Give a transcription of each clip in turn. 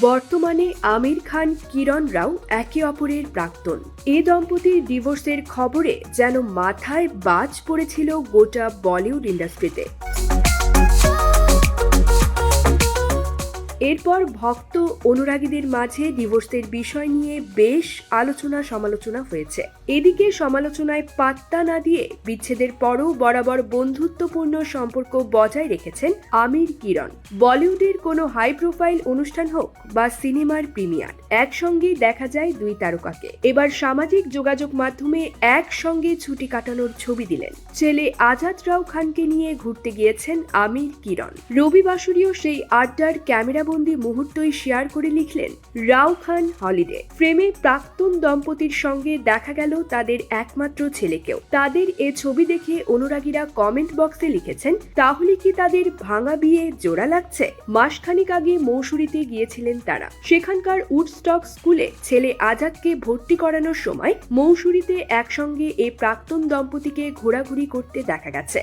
বর্তমানে আমির খান, কিরণ রাও একে অপরের প্রাক্তন। এ দম্পতির ডিভোর্সের খবরে যেন মাথায় বাজ পড়েছিল গোটা বলিউড ইন্ডাস্ট্রিতে। এরপর ভক্ত অনুরাগীদের মাঝে ডিভোর্সের বিষয় নিয়ে বেশ আলোচনা সমালোচনা হয়েছে। এদিকে সমালোচনায় পাত্তা না দিয়ে বিচ্ছেদের পরও বরাবর বন্ধুত্বপূর্ণ সম্পর্ক বজায় রেখেছেন আমির কিরণ। বলিউডের কোনো হাই প্রোফাইল অনুষ্ঠান হোক বা সিনেমার প্রিমিয়ার, একসঙ্গে দেখা যায় দুই তারকাকে। এবার সামাজিক যোগাযোগ মাধ্যমে একসঙ্গে ছুটি কাটানোর ছবি দিলেন। ছেলে আজাদ রাও খানকে নিয়ে ঘুরতে গিয়েছেন আমির কিরণ। রবিবাসরীয় সেই আড্ডার ক্যামেরাবন্দি মুহূর্তই শেয়ার করে লিখলেন রাও খান হলিডে। ফ্রেমে প্রাক্তন দম্পতির সঙ্গে দেখা গেল তাদের একমাত্র ছেলেকেও। তাদের এ ছবি দেখে অনুরাগীরা কমেন্ট বক্সে লিখেছেন, তাহলে কি তাদের ভাঙা বিয়ে জোড়া লাগছে? মাসখানিক আগে মৌসুরিতে গিয়েছিলেন তারা। সেখানকার উডস্টক স্কুলে ছেলে আজাদকে ভর্তি করানোর সময় মৌসুরিতে একসঙ্গে এ প্রাক্তন দম্পতিকে ঘোরাঘুরি করতে দেখা গেছে।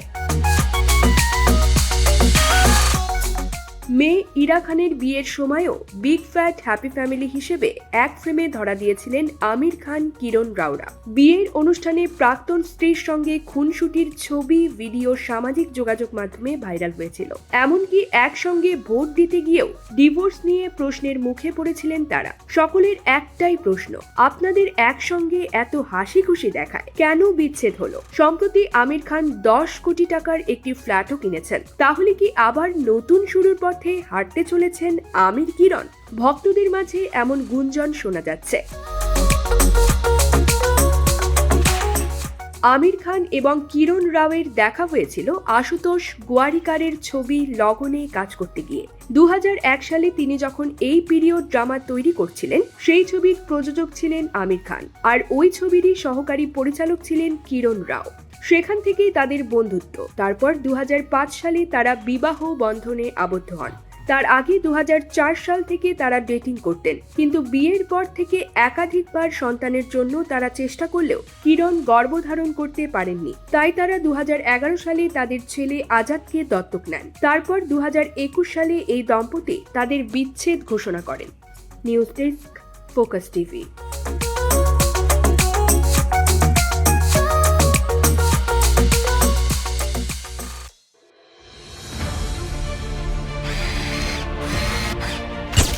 মেয়ে ইরা খানের বিয়ের সময়ও বিগ ফ্যাট হ্যাপি ফ্যামিলি হিসেবে এক ফ্রেমে ধরা দিয়েছিলেন আমির খান, কিরণ রাওরা। বিয়ের অনুষ্ঠানে প্রাক্তন স্ত্রীর সঙ্গে খুনসুটির ছবি, ভিডিও, সামাজিক যোগাযোগ মাধ্যমে ভাইরাল হয়েছিল। এমনকি একসঙ্গে ভোট দিতে গিয়েও ডিভোর্স নিয়ে প্রশ্নের মুখে পড়েছিলেন তারা। সকলের একটাই প্রশ্ন, আপনাদের একসঙ্গে এত হাসি খুশি দেখায় কেন বিচ্ছেদ হলো? সম্প্রতি আমির খান দশ কোটি টাকার একটি ফ্ল্যাটও কিনেছেন। তাহলে কি আবার নতুন শুরুর পথে হাঁটতে চলেছেন আমির কিরণ। ভক্তদের মাঝে এমন গুঞ্জন শোনা যাচ্ছে। আমির খান এবং কিরণ রাওয়ের দেখা হয়েছিল আশুতোষ গোয়ারিকারের ছবি লগনে কাজ করতে গিয়ে। দুহাজার এক সালে তিনি যখন এই পিরিয়ড ড্রামা তৈরি করছিলেন, সেই ছবির প্রযোজক ছিলেন আমির খান। আর ওই ছবিরই সহকারী পরিচালক ছিলেন কিরণ রাও। সেখান থেকেই তাদের বন্ধুত্ব। তারপর দুহাজার পাঁচ সালে তারা বিবাহ বন্ধনে আবদ্ধ হন। তার আগে দুহাজার চার সাল থেকে তারা ডেটিং করতেন। কিন্তু বিয়ের পর থেকে একাধিকবার সন্তানের জন্য তারা চেষ্টা করলেও কিরণ গর্ভধারণ করতে পারেননি। তাই তারা দু হাজার এগারো সালে তাদের ছেলে আজাদকে দত্তক নেন। তারপর দু হাজার একুশ সালে এই দম্পতি তাদের বিচ্ছেদ ঘোষণা করেন। News desk, focus TV.